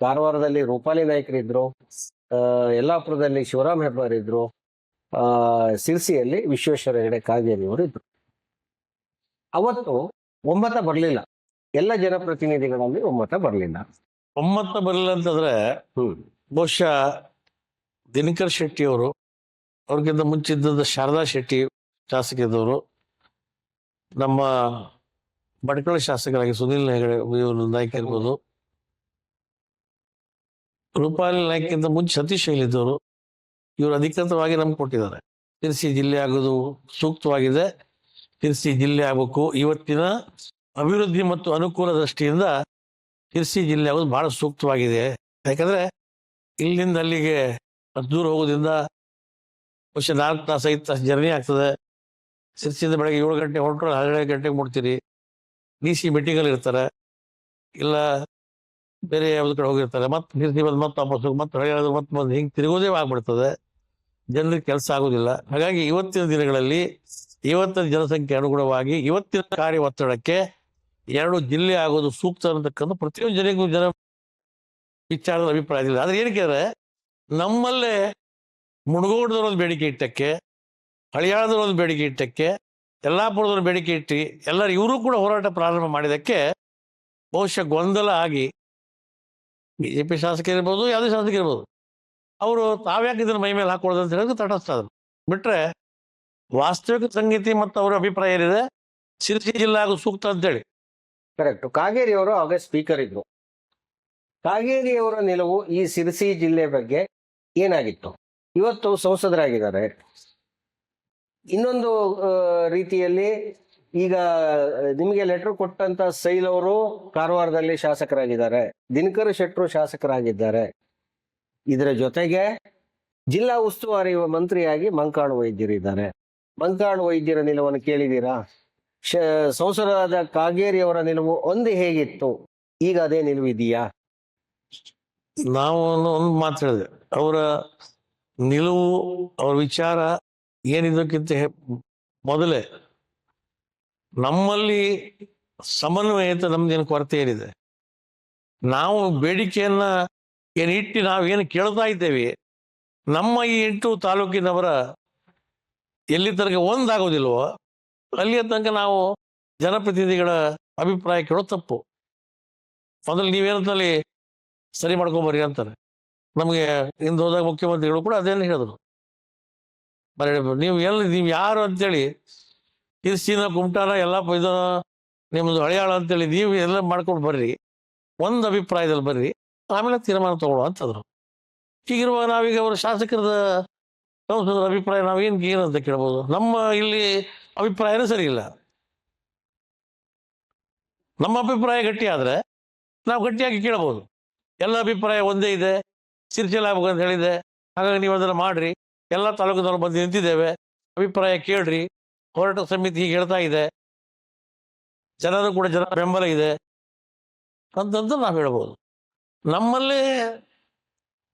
ಕಾರವಾರದಲ್ಲಿ ರೂಪಾಲಿ ನಾಯ್ಕರಿದ್ರು ಇದ್ರು ಯಲ್ಲಾಪುರದಲ್ಲಿ ಶಿವರಾಮ್ ಹೆಬ್ಬಾರ್ ಇದ್ರು ಸಿರ್ಸಿಯಲ್ಲಿ ವಿಶ್ವೇಶ್ವರ ಹೆಗಡೆ ಕಾಗೇರಿ ಅವರು ಇದ್ರು. ಅವತ್ತು ಒಮ್ಮತ ಬರಲಿಲ್ಲ. ಎಲ್ಲ ಜನಪ್ರತಿನಿಧಿಗಳಲ್ಲಿ ಒಮ್ಮತ ಬರಲಿಲ್ಲ. ಒಮ್ಮತ ಬರಲಿಲ್ಲ ಅಂತಂದ್ರೆ ಬಹುಶಃ ದಿನಕರ್ ಶೆಟ್ಟಿ ಅವರು ಅವ್ರಿಗಿಂತ ಮುಂಚಿದ್ದ ಶಾರದಾ ಶೆಟ್ಟಿ ಶಾಸಕಿದ್ದವರು ನಮ್ಮ ಭಟ್ಕಳ ಶಾಸಕರಾಗಿ ಸುನಿಲ್ ಹೆಗಡೆ ಇವರು ನಾಯ್ಕ ಇರ್ಬೋದು ರೂಪಾಲಿ ನಾಯ್ಕಿಂತ ಮುಂಚೆ ಸತೀಶ್ ಇದ್ದವರು ಇವರು ಅಧಿಕೃತವಾಗಿ ನಮ್ಗೆ ಕೊಟ್ಟಿದ್ದಾರೆ. ತಿರ್ಸಿ ಜಿಲ್ಲೆ ಆಗೋದು ಸೂಕ್ತವಾಗಿದೆ. ತಿರ್ಸಿ ಜಿಲ್ಲೆ ಆಗಬೇಕು. ಇವತ್ತಿನ ಅಭಿವೃದ್ಧಿ ಮತ್ತು ಅನುಕೂಲ ದೃಷ್ಟಿಯಿಂದ ತಿರ್ಸಿ ಜಿಲ್ಲೆ ಆಗೋದು ಬಹಳ ಸೂಕ್ತವಾಗಿದೆ. ಯಾಕಂದ್ರೆ ಇಲ್ಲಿಂದ ಅಲ್ಲಿಗೆ ಅಷ್ಟು ದೂರ ಹೋಗೋದ್ರಿಂದ ವರ್ಷ ನಾಲ್ಕು ತಾಸು ಐದು ತಾಸು ಜರ್ನಿ ಆಗ್ತದೆ. ಸಿರ್ಸಿಯಿಂದ ಬೆಳಗ್ಗೆ ಏಳು ಗಂಟೆ ಹೊರಟ್ರೆ ಹನ್ನೆರಡು ಗಂಟೆಗೆ ಮುಟ್ತೀರಿ. ಡಿ ಸಿ ಮೀಟಿಂಗಲ್ಲಿ ಇರ್ತಾರೆ. ಇಲ್ಲ ಬೇರೆ ಯಾವ್ದು ಕಡೆ ಹೋಗಿರ್ತಾರೆ. ಮತ್ತೆ ಶಿರ್ಸಿ ಬಂದು ಮತ್ತೆ ವಾಪಸ್ ಹೋಗಿ ಮತ್ತೆ ಹೊಳೆ ಮತ್ತೆ ಬಂದು ಹಿಂಗೆ ತಿರುಗೋದೇ ಆಗ್ಬಿಡ್ತದೆ. ಜನರಿಗೆ ಕೆಲಸ ಆಗೋದಿಲ್ಲ. ಹಾಗಾಗಿ ಇವತ್ತಿನ ದಿನಗಳಲ್ಲಿ ಇವತ್ತಿನ ಜನಸಂಖ್ಯೆ ಅನುಗುಣವಾಗಿ ಇವತ್ತಿನ ಕಾರ್ಯ ಒತ್ತಡಕ್ಕೆ ಎರಡು ಜಿಲ್ಲೆ ಆಗೋದು ಸೂಕ್ತ ಅನ್ನತಕ್ಕಂಥ ಪ್ರತಿಯೊಂದು ಜನರಿಗೂ ಜನ ವಿಚಾರದ ಅಭಿಪ್ರಾಯ ಇಲ್ಲ ಆದ್ರೆ ಏನಕ್ಕೆ ಅಂದ್ರೆ ನಮ್ಮಲ್ಲೇ ಮುಣಗೋಡದವ್ರೊಂದು ಬೇಡಿಕೆ ಇಟ್ಟಕ್ಕೆ ಹಳಿಯಾಳದವ್ರೊಂದು ಬೇಡಿಕೆ ಇಟ್ಟಕ್ಕೆ, ಯಲ್ಲಾಪುರದವ್ರ ಬೇಡಿಕೆ ಇಟ್ಟು, ಎಲ್ಲರೂ ಇವರು ಕೂಡ ಹೋರಾಟ ಪ್ರಾರಂಭ ಮಾಡಿದಕ್ಕೆ ಬಹುಶಃ ಗೊಂದಲ ಆಗಿ ಬಿಜೆಪಿ ಶಾಸಕ ಇರ್ಬೋದು, ಯಾವುದೇ ಶಾಸಕರಿರ್ಬೋದು ಅವರು ತಾವ್ಯಾಕೆ ಇದನ್ನ ಮೈ ಮೇಲೆ ಹಾಕೊಳ್ಳೋದು ಅಂತ ಹೇಳಿದ್ರೆ ತಟಸ್ಥ ಆದ್ರು. ಬಿಟ್ರೆ ವಾಸ್ತವಿಕ ಸಂಗೀತಿ ಮತ್ತು ಅವರ ಅಭಿಪ್ರಾಯ ಏನಿದೆ, ಸಿರಿಸಿ ಜಿಲ್ಲೆ ಆಗೋದು ಸೂಕ್ತ ಅಂತೇಳಿ. ಕರೆಕ್ಟ್ ಕಾಗೇರಿ ಅವರು ಆಗ ಸ್ಪೀಕರ್ ಇದ್ರು. ಕಾಗೇರಿಯವರ ನಿಲುವು ಈ ಸಿರಸಿ ಜಿಲ್ಲೆ ಬಗ್ಗೆ ಏನಾಗಿತ್ತು? ಇವತ್ತು ಸಂಸದರಾಗಿದ್ದಾರೆ. ಇನ್ನೊಂದು ರೀತಿಯಲ್ಲಿ ಈಗ ನಿಮಗೆ ಲೆಟರ್ ಕೊಟ್ಟಂತ ಸೈಲ್ ಅವರು ಕಾರವಾರದಲ್ಲಿ ಶಾಸಕರಾಗಿದ್ದಾರೆ. ದಿನಕರ ಶೆಟ್ರು ಶಾಸಕರಾಗಿದ್ದಾರೆ. ಇದರ ಜೊತೆಗೆ ಜಿಲ್ಲಾ ಉಸ್ತುವಾರಿ ಮಂತ್ರಿಯಾಗಿ ಮಂಕಾಳು ವೈದ್ಯರಿದ್ದಾರೆ ಮಂಕಾಳು ವೈದ್ಯರ ನಿಲುವನ್ನು ಕೇಳಿದ್ದೀರಾ? ಶ ಸಂಸದರಾದ ಕಾಗೇರಿ ಅವರ ನಿಲುವು ಒಂದು ಹೇಗಿತ್ತು? ಈಗ ಅದೇ ನಿಲುವು ಇದೆಯಾ ನಾವು ಒಂದು ಮಾತು ಹೇಳಿದೆ. ಅವರ ನಿಲುವು, ಅವರ ವಿಚಾರ ಏನಿದಕ್ಕಿಂತ ಮೊದಲೇ ನಮ್ಮಲ್ಲಿ ಸಮನ್ವಯತೆ ನಮ್ದೇನು ಕೊರತೆ ಏನಿದೆ? ನಾವು ಬೇಡಿಕೆಯನ್ನ ಏನು ಇಟ್ಟು ನಾವು ಏನು ಕೇಳ್ತಾ ಇದ್ದೇವೆ? ನಮ್ಮ ಈ ಎಂಟು ತಾಲೂಕಿನವರ ಎಲ್ಲಿ ತನಕ ಒಂದಾಗೋದಿಲ್ವೋ ಅಲ್ಲಿಯ ತನಕ ನಾವು ಜನಪ್ರತಿನಿಧಿಗಳ ಅಭಿಪ್ರಾಯ ಕೇಳೋದು ತಪ್ಪು. ಮೊದಲು ನೀವೇನಂತಲ್ಲಿ ಸರಿ ಮಾಡ್ಕೊಂಬರಿ ಅಂತಾರೆ. ನಮಗೆ ಇಂದು ಹೋದಾಗ ಮುಖ್ಯಮಂತ್ರಿಗಳು ಕೂಡ ಅದೇನು ಹೇಳಿದ್ರು. ಬರೀ ನೀವು ಎಲ್ಲಿ, ನೀವು ಯಾರು ಅಂತೇಳಿ ಇರ್ಸಿನ ಕುಮಟಾನ ಎಲ್ಲ ಇದು ನಿಮ್ಮದು ಹಳೆಯಾಳ ಅಂತೇಳಿ ನೀವು ಎಲ್ಲ ಮಾಡ್ಕೊಂಡು ಬರ್ರಿ. ಒಂದು ಅಭಿಪ್ರಾಯದಲ್ಲಿ ಬರ್ರಿ. ಆಮೇಲೆ ತೀರ್ಮಾನ ತಗೊಳ್ಳೋ ಅಂತಂದ್ರು. ಹೀಗಿರುವಾಗ ನಾವೀಗ ಅವರು ಶಾಸಕರದ ಸಂಸದರ ಅಭಿಪ್ರಾಯ ನಾವೇನು ಏನಂತ ಕೇಳ್ಬೋದು? ನಮ್ಮ ಇಲ್ಲಿ ಅಭಿಪ್ರಾಯನೇ ಸರಿಯಿಲ್ಲ. ನಮ್ಮ ಅಭಿಪ್ರಾಯ ಗಟ್ಟಿ ಆದ್ರೆ ನಾವು ಗಟ್ಟಿಯಾಗಿ ಕೇಳಬಹುದು. ಎಲ್ಲ ಅಭಿಪ್ರಾಯ ಒಂದೇ ಇದೆ ಸಿರಿಚಲಾಗಬೇಕು ಅಂತ ಹೇಳಿದೆ. ಹಾಗಾಗಿ ನೀವು ಅದನ್ನು ಮಾಡ್ರಿ. ಎಲ್ಲ ತಾಲೂಕಿನವರು ಬಂದು ನಿಂತಿದ್ದೇವೆ. ಅಭಿಪ್ರಾಯ ಕೇಳ್ರಿ. ಹೋರಾಟ ಸಮಿತಿ ಹೀಗೆ ಹೇಳ್ತಾ ಇದೆ. ಜನರು ಕೂಡ ಜನ ಬೆಂಬಲ ಇದೆ ಅಂತಂದು ನಾವು ಹೇಳ್ಬೋದು. ನಮ್ಮಲ್ಲಿ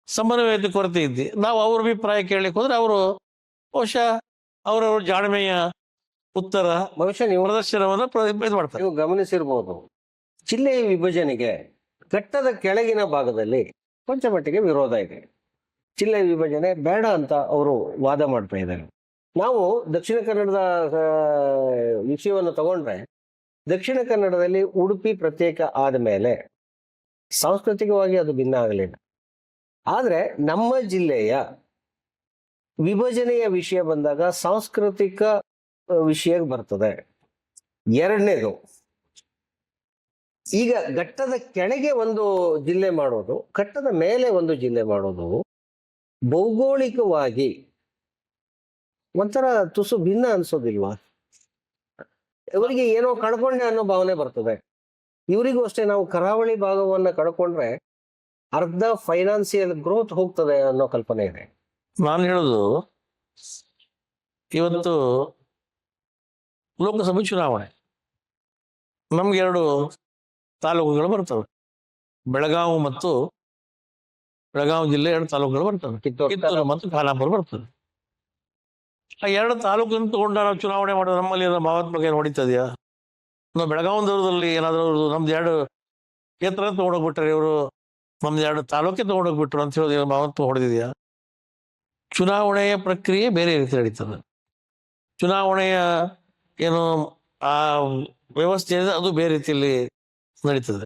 ಸಮನ್ವಯತೆ ಕೊರತೆ ಇದ್ದಿ ನಾವು ಅವ್ರ ಅಭಿಪ್ರಾಯ ಕೇಳಲಿಕ್ಕೆ ಹೋದ್ರೆ ಅವರು ಬಹುಶಃ ಅವರವ್ರ ಜಾಣ್ಮೆಯ ಉತ್ತರ ಬಹುಶಃ ನೀವು ಪ್ರದರ್ಶನವನ್ನು ಪ್ರ- ಇದು ಮಾಡ್ತಾರೆ. ನೀವು ಗಮನಿಸಿರ್ಬೋದು. ಜಿಲ್ಲೆಯ ವಿಭಜನೆಗೆ ಘಟ್ಟದ ಕೆಳಗಿನ ಭಾಗದಲ್ಲಿ ಕೊಂಚ ಮಟ್ಟಿಗೆ ವಿರೋಧ ಇದೆ. ಜಿಲ್ಲೆ ವಿಭಜನೆ ಬೇಡ ಅಂತ ಅವರು ವಾದ ಮಾಡ್ತಾ ಇದ್ದಾರೆ. ನಾವು ದಕ್ಷಿಣ ಕನ್ನಡದ ವಿಷಯವನ್ನು ತಗೊಂಡ್ರೆ ದಕ್ಷಿಣ ಕನ್ನಡದಲ್ಲಿ ಉಡುಪಿ ಪ್ರತ್ಯೇಕ ಆದ ಮೇಲೆ ಸಾಂಸ್ಕೃತಿಕವಾಗಿ ಅದು ಭಿನ್ನ ಆಗಲಿಲ್ಲ. ಆದರೆ ನಮ್ಮ ಜಿಲ್ಲೆಯ ವಿಭಜನೆಯ ವಿಷಯ ಬಂದಾಗ ಸಾಂಸ್ಕೃತಿಕ ವಿಷಯ ಬರ್ತದೆ. ಎರಡನೇದು, ಈಗ ಘಟ್ಟದ ಕೆಳಗೆ ಒಂದು ಜಿಲ್ಲೆ ಮಾಡೋದು, ಘಟ್ಟದ ಮೇಲೆ ಒಂದು ಜಿಲ್ಲೆ ಮಾಡೋದು ಭೌಗೋಳಿಕವಾಗಿ ಒಂಥರ ತುಸು ಭಿನ್ನ ಅನ್ಸೋದಿಲ್ವಾ? ಇವರಿಗೆ ಏನೋ ಕಳ್ಕೊಂಡೆ ಅನ್ನೋ ಭಾವನೆ ಬರ್ತದೆ. ಇವರಿಗೂ ಅಷ್ಟೇ, ನಾವು ಕರಾವಳಿ ಭಾಗವನ್ನ ಕಳ್ಕೊಂಡ್ರೆ ಅರ್ಧ ಫೈನಾನ್ಸಿಯಲ್ ಗ್ರೋತ್ ಹೋಗ್ತದೆ ಅನ್ನೋ ಕಲ್ಪನೆ ಇದೆ. ನಾನು ಹೇಳೋದು, ಇವತ್ತು ಲೋಕಸಭೆ ಚುನಾವಣೆ. ನಮ್ಗೆ ಎರಡು ತಾಲೂಕುಗಳು ಬರ್ತವೆ. ಬೆಳಗಾವಿ ಮತ್ತು ಬೆಳಗಾವಿ ಜಿಲ್ಲೆ ಎರಡು ತಾಲೂಕುಗಳು ಬರ್ತವೆ. ಕಿತ್ತೂರು ಮತ್ತು ಖಾನಾಪುರ ಬರ್ತದೆ. ಆ ಎರಡು ತಾಲೂಕನ್ನು ತಗೊಂಡ ನಾವು ಚುನಾವಣೆ ಮಾಡೋದು ನಮ್ಮಲ್ಲಿ ಏನೋ ಭಾವಾತ್ಮಕ ಏನು ಹೊಡಿತದೆಯಾ? ನಾವು ಬೆಳಗಾವಿ ದೂರದಲ್ಲಿ ಏನಾದರೂ ನಮ್ದು ಎರಡು ಕ್ಷೇತ್ರ ತಗೊಂಡೋಗ್ಬಿಟ್ರೆ ಇವರು ನಮ್ದು ಎರಡು ತಾಲೂಕೆ ತಗೊಂಡೋಗ್ಬಿಟ್ರು ಅಂತ ಹೇಳೋದು ಏನು ಭಾವಾತ್ಮಕ ಹೊಡೆದಿದೆಯಾ? ಚುನಾವಣೆಯ ಪ್ರಕ್ರಿಯೆ ಬೇರೆ ರೀತಿ ನಡೀತದೆ. ಚುನಾವಣೆಯ ಏನು ಆ ವ್ಯವಸ್ಥೆ ಅದು ಬೇರೆ ರೀತಿಯಲ್ಲಿ ನಡೀತದೆ.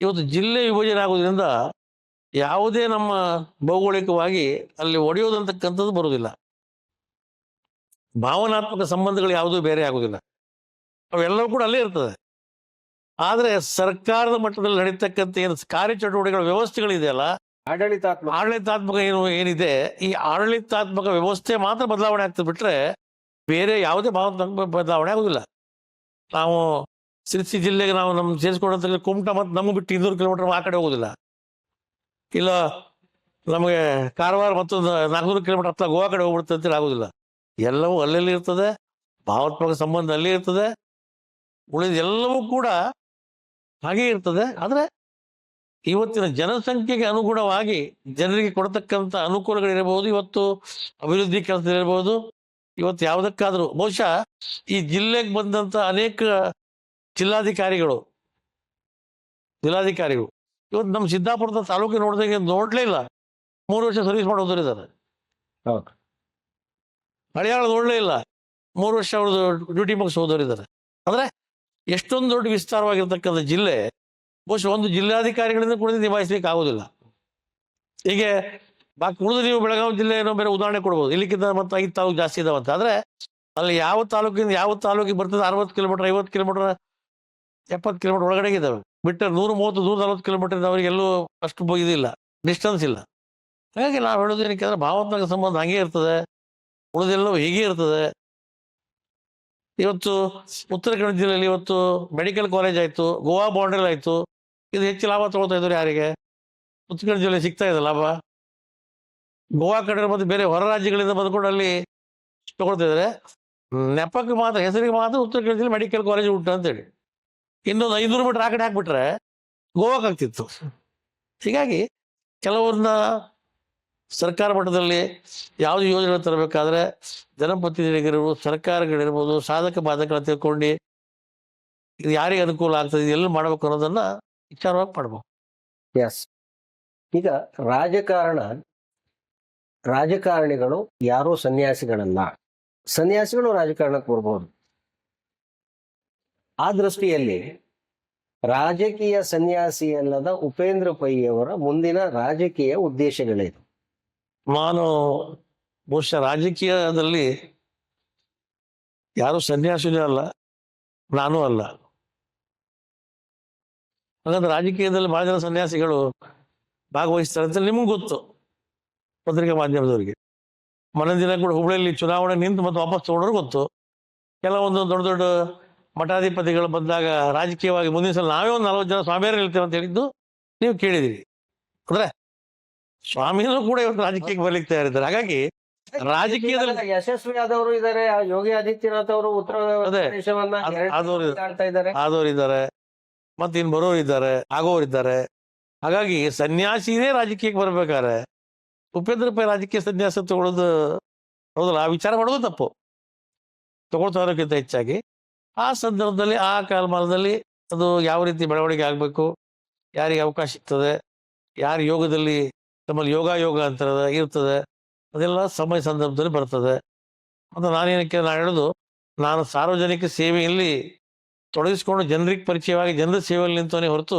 ಇವತ್ತು ಜಿಲ್ಲೆ ವಿಭಜನೆ ಆಗೋದ್ರಿಂದ ಯಾವುದೇ ನಮ್ಮ ಭೌಗೋಳಿಕವಾಗಿ ಅಲ್ಲಿ ಒಡೆಯೋದಂತಕ್ಕಂಥದ್ದು ಬರುವುದಿಲ್ಲ. ಭಾವನಾತ್ಮಕ ಸಂಬಂಧಗಳು ಯಾವುದೂ ಬೇರೆ ಆಗುವುದಿಲ್ಲ. ಅವೆಲ್ಲವೂ ಕೂಡ ಅಲ್ಲೇ ಇರ್ತದೆ. ಆದರೆ ಸರ್ಕಾರದ ಮಟ್ಟದಲ್ಲಿ ನಡೀತಕ್ಕಂಥ ಏನು ಕಾರ್ಯಚಟುವಟಿಕೆಗಳ ವ್ಯವಸ್ಥೆಗಳಿದೆಯಲ್ಲ ಆಡಳಿತಾತ್ಮಕ. ಆಡಳಿತಾತ್ಮಕ ಏನು ಏನಿದೆ ಈ ಆಡಳಿತಾತ್ಮಕ ವ್ಯವಸ್ಥೆ ಮಾತ್ರ ಬದಲಾವಣೆ ಆಗ್ತದೆ ಬಿಟ್ರೆ ಬೇರೆ ಯಾವುದೇ ಭಾವನಾತ್ಮಕ ಬದಲಾವಣೆ ಆಗುದಿಲ್ಲ. ನಾವು ಸಿರ್ಸಿ ಜಿಲ್ಲೆಗೆ ನಾವು ನಮ್ಮ ಸೇರಿಸ್ಕೊಂಡಂತ ಕುಮಟ ಮತ್ತು ನಮ್ಮ ಬಿಟ್ಟು ಇನ್ನೂರು ಕಿಲೋಮೀಟರ್ ಆ ಕಡೆ ಹೋಗುದಿಲ್ಲ. ಇಲ್ಲ ನಮಗೆ ಕಾರವಾರ ಮತ್ತು ನಾಲ್ಕುನೂರು ಕಿಲೋಮೀಟರ್ ಹತ್ತಿರ ಗೋವಾ ಕಡೆ ಹೋಗ್ಬಿಡುತ್ತೆ ಅಂತೇಳಿ ಆಗುದಿಲ್ಲ. ಎಲ್ಲವೂ ಅಲ್ಲಲ್ಲಿ ಇರ್ತದೆ, ಭಾವಾತ್ಮಕ ಸಂಬಂಧ ಅಲ್ಲೇ ಇರ್ತದೆ, ಉಳಿದ ಎಲ್ಲವೂ ಕೂಡ ಹಾಗೇ ಇರ್ತದೆ. ಆದರೆ ಇವತ್ತಿನ ಜನಸಂಖ್ಯೆಗೆ ಅನುಗುಣವಾಗಿ ಜನರಿಗೆ ಕೊಡತಕ್ಕಂಥ ಅನುಕೂಲಗಳಿರಬಹುದು ಇವತ್ತು ಅಭಿವೃದ್ಧಿ ಕೆಲಸಗಳಿರ್ಬೋದು ಇವತ್ತು ಯಾವುದಕ್ಕಾದರೂ ಬಹುಶಃ ಈ ಜಿಲ್ಲೆಗೆ ಬಂದಂತ ಅನೇಕ ಜಿಲ್ಲಾಧಿಕಾರಿಗಳು ಜಿಲ್ಲಾಧಿಕಾರಿಗಳು ಇವತ್ತು ನಮ್ಮ ಸಿದ್ದಾಪುರದ ತಾಲೂಕಿಗೆ ನೋಡಿದಂಗೆ ನೋಡ್ಲೇ ಇಲ್ಲ. ಮೂರು ವರ್ಷ ಸರ್ವಿಸ್ ಮಾಡಿ ಹೋದರಿದ್ದಾರೆ ಹೌದು. ಹಳಿಯಾಳ ನೋಡ್ಲೇ ಇಲ್ಲ. ಮೂರು ವರ್ಷ ಅವ್ರದ್ದು ಡ್ಯೂಟಿ ಮುಗಿಸಿ ಹೋದವರಿದ್ದಾರೆ ಅಂದ್ರೆ ಎಷ್ಟೊಂದು ದೊಡ್ಡ ವಿಸ್ತಾರವಾಗಿರ್ತಕ್ಕಂಥ ಜಿಲ್ಲೆ ಬಹುಶಃ ಒಂದು ಜಿಲ್ಲಾಧಿಕಾರಿಗಳಿಂದ ಕೂಡ ನಿಭಾಯಿಸ್ಲಿಕ್ಕೆ ಆಗೋದಿಲ್ಲ. ಹೀಗೆ ಬಾಕಿ ಉಳಿದು ನೀವು ಬೆಳಗಾವಿ ಜಿಲ್ಲೆ ಏನೋ ಬೇರೆ ಉದಾಹರಣೆ ಕೊಡ್ಬೋದು. ಇಲ್ಲಿಕ್ಕಿಂತ ಮತ್ತೆ ಐದು ತಾಲೂಕು ಜಾಸ್ತಿ ಇದಾವಂತ ಆದ್ರೆ ಅಲ್ಲಿ ಯಾವ ತಾಲೂಕಿಂದ ಯಾವ ತಾಲೂಕಿಗೆ ಬರ್ತದೆ ಅರವತ್ತು ಕಿಲೋಮೀಟರ್, ಐವತ್ತು ಕಿಲೋಮೀಟರ್, ಎಪ್ಪತ್ತು ಕಿಲೋಮೀಟರ್ ಒಳಗಡೆ ಇದ್ದಾವೆ ಬಿಟ್ಟರೆ ನೂರು ಮೂವತ್ತು, ನೂರ ನಲ್ವತ್ತು ಕಿಲೋಮೀಟರ್ ಅವ್ರಿಗೆ ಎಲ್ಲೂ ಅಷ್ಟು ಇದಿಲ್ಲ. ಡಿಸ್ಟೆನ್ಸ್ ಇಲ್ಲ. ಹಾಗಾಗಿ ನಾವು ಹೇಳೋದು ಏನಕ್ಕೆ ಅಂದ್ರೆ ಭಾವನಾತ್ಮಕ ಸಂಬಂಧ ಹಂಗೆ ಇರ್ತದೆ. ಉಳಿದೆಲ್ಲವೂ ಹೀಗೆ ಇರ್ತದೆ. ಇವತ್ತು ಉತ್ತರ ಕನ್ನಡ ಜಿಲ್ಲೆಯಲ್ಲಿ ಇವತ್ತು ಮೆಡಿಕಲ್ ಕಾಲೇಜ್ ಆಯಿತು, ಗೋವಾ ಬಾರ್ಡರ್ ಆಯಿತು. ಇದು ಹೆಚ್ಚು ಲಾಭ ತೊಗೊಳ್ತಾ ಇದ್ದಾರೆ ಯಾರಿಗೆ? ಉತ್ತರ ಕನ್ನಡ ಜಿಲ್ಲೆ ಸಿಗ್ತಾ ಇದೆ ಲಾಭ. ಗೋವಾ ಕಡೆ ಮತ್ತು ಬೇರೆ ಹೊರ ರಾಜ್ಯಗಳಿಂದ ಬಂದ್ಕೊಂಡು ಅಲ್ಲಿ ತಗೊಳ್ತಿದ್ರೆ ನೆಪಕ್ಕೆ ಮಾತ್ರ, ಹೆಸರಿಗೆ ಮಾತ್ರ ಉತ್ತರ ಕನ್ನಡದಲ್ಲಿ ಮೆಡಿಕಲ್ ಕಾಲೇಜ್ ಉಂಟು ಅಂತೇಳಿ. ಇನ್ನೊಂದು ಐನೂರು ಮೀಟರ್ ಆ ಕಡೆ ಹಾಕ್ಬಿಟ್ರೆ ಗೋವಾಕ್ಕೆ ಆಗ್ತಿತ್ತು. ಹೀಗಾಗಿ ಕೆಲವ್ರನ್ನ ಸರ್ಕಾರ ಮಟ್ಟದಲ್ಲಿ ಯಾವುದು ಯೋಜನೆ ತರಬೇಕಾದ್ರೆ ಜನಪ್ರತಿನಿಧಿಗಳಿರ್ಬೋದು, ಸರ್ಕಾರಗಳಿರ್ಬೋದು, ಸಾಧಕ ಬಾಧಕಗಳ ತಿಳ್ಕೊಂಡು ಇದು ಯಾರಿಗೆ ಅನುಕೂಲ ಆಗ್ತದೆ ಇದೆಲ್ಲ ಮಾಡ್ಬೇಕು ಅನ್ನೋದನ್ನ ವಿಚಾರವಾಗಿ ಮಾಡ್ಬೇಕು ಎಸ್ ಈಗ ರಾಜಕಾರಣ ರಾಜಕಾರಣಿಗಳು ಯಾರೂ ಸನ್ಯಾಸಿಗಳಲ್ಲ. ಸನ್ಯಾಸಿಗಳು ರಾಜಕಾರಣಕ್ಕೆ ಬರಬಹುದು ಆ ದೃಷ್ಟಿಯಲ್ಲಿ ರಾಜಕೀಯ ಸನ್ಯಾಸಿ ಅಲ್ಲದ ಉಪೇಂದ್ರ ಪೈಯವರ ಮುಂದಿನ ರಾಜಕೀಯ ಉದ್ದೇಶಗಳೇನು ನಾನು ಬಹುಶಃ ರಾಜಕೀಯದಲ್ಲಿ ಯಾರು ಸನ್ಯಾಸಿನೂ ಅಲ್ಲ, ನಾನು ಅಲ್ಲ. ಹಾಗಾದ್ರೆ ರಾಜಕೀಯದಲ್ಲಿ ಬಹಳ ಜನ ಸನ್ಯಾಸಿಗಳು ಭಾಗವಹಿಸ್ತಾರೆ ಅಂತ ನಿಮ್ಗೆ ಗೊತ್ತು. ಪತ್ರಿಕಾ ಮಾಧ್ಯಮದವರಿಗೆ. ಮನೆ ದಿನ ಕೂಡ ಹುಬ್ಬಳ್ಳಿಯಲ್ಲಿ ಚುನಾವಣೆ ನಿಂತು ಮತ್ತು ವಾಪಸ್ ತಗೊಂಡ್ರು ಗೊತ್ತು. ಕೆಲವೊಂದು ದೊಡ್ಡ ದೊಡ್ಡ ಮಠಾಧಿಪತಿಗಳು ಬಂದಾಗ ರಾಜಕೀಯವಾಗಿ ಮುಂದಿನ ಸಲ ನಾವೇ ಒಂದು ನಲವತ್ತು ಜನ ಸ್ವಾಮಿಯರು ಹೇಳ್ತೇವೆ ಅಂತ ಹೇಳಿದ್ದು ನೀವು ಕೇಳಿದಿರಿ. ಅಂದ್ರೆ ಸ್ವಾಮಿನೂ ಕೂಡ ಇವತ್ತು ರಾಜಕೀಯಕ್ಕೆ ಬರ್ಲಿಕ್ಕೆ ತಯಾರಿದ್ದಾರೆ. ಹಾಗಾಗಿ ರಾಜಕೀಯದಲ್ಲಿ ಯಶಸ್ವಿ ಆದವರು ಇದ್ದಾರೆ ಯೋಗಿ ಆದಿತ್ಯನಾಥ್ ಅವರು ಉತ್ತರ ಆದವರು ಇದ್ದಾರೆ. ಮತ್ತೆ ಇನ್ ಬರೋರು ಇದ್ದಾರೆ. ಆಗೋರು ಇದ್ದಾರೆ. ಹಾಗಾಗಿ ಸನ್ಯಾಸಿನೇ ರಾಜಕೀಯಕ್ಕೆ ಬರ್ಬೇಕಾದ್ರೆ ಉಪೇಂದ್ರ ಪೈ ರಾಜಕೀಯ ಸನ್ಯಾಸ ತಗೊಳ್ಳೋದು ಹೌದಲ್ಲ? ಆ ವಿಚಾರ ಮಾಡೋದು ತಪ್ಪು. ತಗೊಳ್ತಾ ಇರೋಕ್ಕಿಂತ ಹೆಚ್ಚಾಗಿ. ಆ ಸಂದರ್ಭದಲ್ಲಿ, ಆ ಕಾಲಮಾನದಲ್ಲಿ ಅದು ಯಾವ ರೀತಿ ಬೆಳವಣಿಗೆ ಆಗಬೇಕು? ಯಾರಿಗೆ ಅವಕಾಶ ಸಿಗ್ತದೆ? ಯಾರ ಯೋಗದಲ್ಲಿ ನಮ್ಮಲ್ಲಿ ಯೋಗ ಯೋಗ ಅಂತ ಇರ್ತದೆ? ಅದೆಲ್ಲ ಸಮಯ ಸಂದರ್ಭದಲ್ಲಿ ಬರ್ತದೆ. ಅಂತ ನಾನೇನಕ್ಕೆ ನಾನು ಹೇಳೋದು, ನಾನು ಸಾರ್ವಜನಿಕ ಸೇವೆಯಲ್ಲಿ ತೊಡಗಿಸ್ಕೊಂಡು ಜನರಿಗೆ ಪರಿಚಯವಾಗಿ, ಜನರ ಸೇವೆಯಲ್ಲಿ ನಿಂತವನೇ ಹೊರತು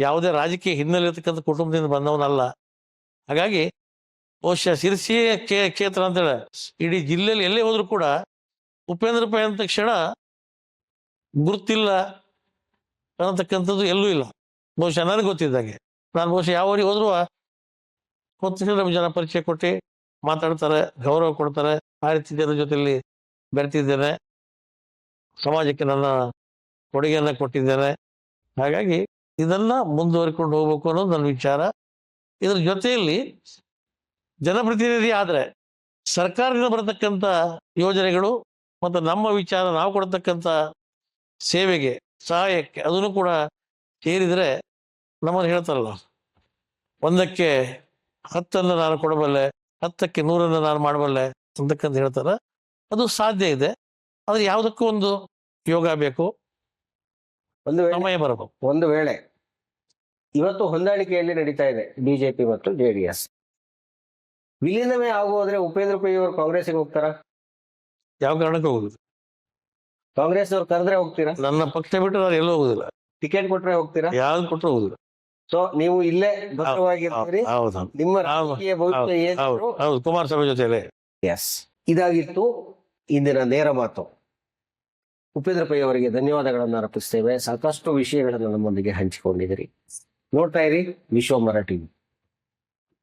ಯಾವುದೇ ರಾಜಕೀಯ ಹಿನ್ನೆಲೆ ಇರತಕ್ಕಂಥ ಕುಟುಂಬದಿಂದ ಬಂದವನಲ್ಲ. ಹಾಗಾಗಿ ಬಹುಶಃ ಸಿರಿಸಿಯೇ ಕೇ, ಕ್ಷೇತ್ರ ಅಂತೇಳಿ. ಇಡೀ ಜಿಲ್ಲೆಯಲ್ಲಿ ಎಲ್ಲೇ ಹೋದ್ರು ಕೂಡ ಉಪೇಂದ್ರ ಪೈ ಅಂದ ತಕ್ಷಣ ಗುರುತಿಲ್ಲ ಅನ್ನತಕ್ಕಂಥದ್ದು ಎಲ್ಲೂ ಇಲ್ಲ. ಬಹುಶಃ ನನಗೆ ಗೊತ್ತಿದ್ದಾಗೆ ನಾನು ಬಹುಶಃ ಯಾವ ಊರಿಗೆ ಹೋದ್ರು ಗೊತ್ತಿಲ್ಲ ಜನ ಪರಿಚಯ ಕೊಟ್ಟು ಮಾತಾಡ್ತಾರೆ, ಗೌರವ ಕೊಡ್ತಾರೆ. ಆ ರೀತಿ ಜನರ ಜೊತೆಯಲ್ಲಿ ಬೆರೆತಿದ್ದೇನೆ. ಸಮಾಜಕ್ಕೆ ನನ್ನ ಕೊಡುಗೆಯನ್ನು ಕೊಟ್ಟಿದ್ದೇನೆ. ಹಾಗಾಗಿ ಇದನ್ನ ಮುಂದುವರಿಕೊಂಡು ಹೋಗ್ಬೇಕು ಅನ್ನೋದು ನನ್ನ ವಿಚಾರ. ಇದರ ಜೊತೆಯಲ್ಲಿ ಜನಪ್ರತಿನಿಧಿ ಆದರೆ ಸರ್ಕಾರದಿಂದ ಬರತಕ್ಕಂಥ ಯೋಜನೆಗಳು ಮತ್ತು ನಮ್ಮ ವಿಚಾರ ನಾವು ಕೊಡ್ತಕ್ಕಂಥ ಸೇವೆಗೆ ಸಹಾಯಕ್ಕೆ ಅದನ್ನು ಕೂಡ ಸೇರಿದರೆ ನಮ್ಮನ್ನು ಹೇಳ್ತಾರಲ್ಲ. ಒಂದಕ್ಕೆ ಹತ್ತನ್ನು ನಾನು ಕೊಡಬಲ್ಲೆ ಹತ್ತಕ್ಕೆ ನೂರನ್ನು ನಾನು ಮಾಡಬಲ್ಲೆ ಅಂತಕ್ಕಂತ ಹೇಳ್ತಾರೆ. ಅದು ಸಾಧ್ಯ ಇದೆ. ಆದರೆ ಯಾವುದಕ್ಕೂ ಒಂದು ಯೋಗ ಬೇಕು. ಒಂದು ಸಮಯ ಬರಬೇಕು. ಒಂದು ವೇಳೆ ಇವತ್ತು ಹೊಂದಾಣಿಕೆಯಲ್ಲಿ ನಡೀತಾ ಇದೆ ಬಿಜೆಪಿ ಮತ್ತು ಜೆಡಿಎಸ್. ವಿಲೀನವೇ ಆಗೋದ್ರೆ ಉಪೇಂದ್ರ ಪೈ ಅವರು ಕಾಂಗ್ರೆಸ್ಗೆ ಹೋಗ್ತಾರ? ಯಾವ ಕಾರಣಕ್ಕೂ ಹೋಗುದು ಕಾಂಗ್ರೆಸ್ ಅವ್ರು ಕರೆದ್ರೆ ಹೋಗ್ತೀರಾ? ನನ್ನ ಪಕ್ಷ ಬಿಟ್ಟು ನಾನು ಎಲ್ಲೂ ಹೋಗುದಿಲ್ಲ. ಟಿಕೆಟ್ ಕೊಟ್ರೆ ಹೋಗ್ತೀರಾ? ಯಾವ್ದು ಕೊಟ್ಟರು ಹೋಗುದಿಲ್ಲ. ಸೊ ನೀವು ಇಲ್ಲೇ ಭದ್ರವಾಗಿರ್ತೀರಿ. ಹೌದು ನಿಮ್ಮ ರಾಜಕೀಯ ಭವಿಷ್ಯ ಏನಾದ್ರು ಹೌದು ಕುಮಾರಸ್ವಾಮಿ ಜೊತೆಲೆ ಎಸ್ ಇದಾಗಿತ್ತು. ಇಂದಿನ ನೇರ ಮಾತು. ಉಪೇಂದ್ರ ಪೈ ಅವರಿಗೆ ಧನ್ಯವಾದಗಳನ್ನು ಅರ್ಪಿಸ್ತೇವೆ. ಸಾಕಷ್ಟು ವಿಷಯಗಳನ್ನು ನಮ್ಮೊಂದಿಗೆ ಹಂಚಿಕೊಂಡಿದ್ದೀರಿ. ನೋಡ್ತಾ ಇರಿ ವಿಶ್ವ ಎಲ್ಲ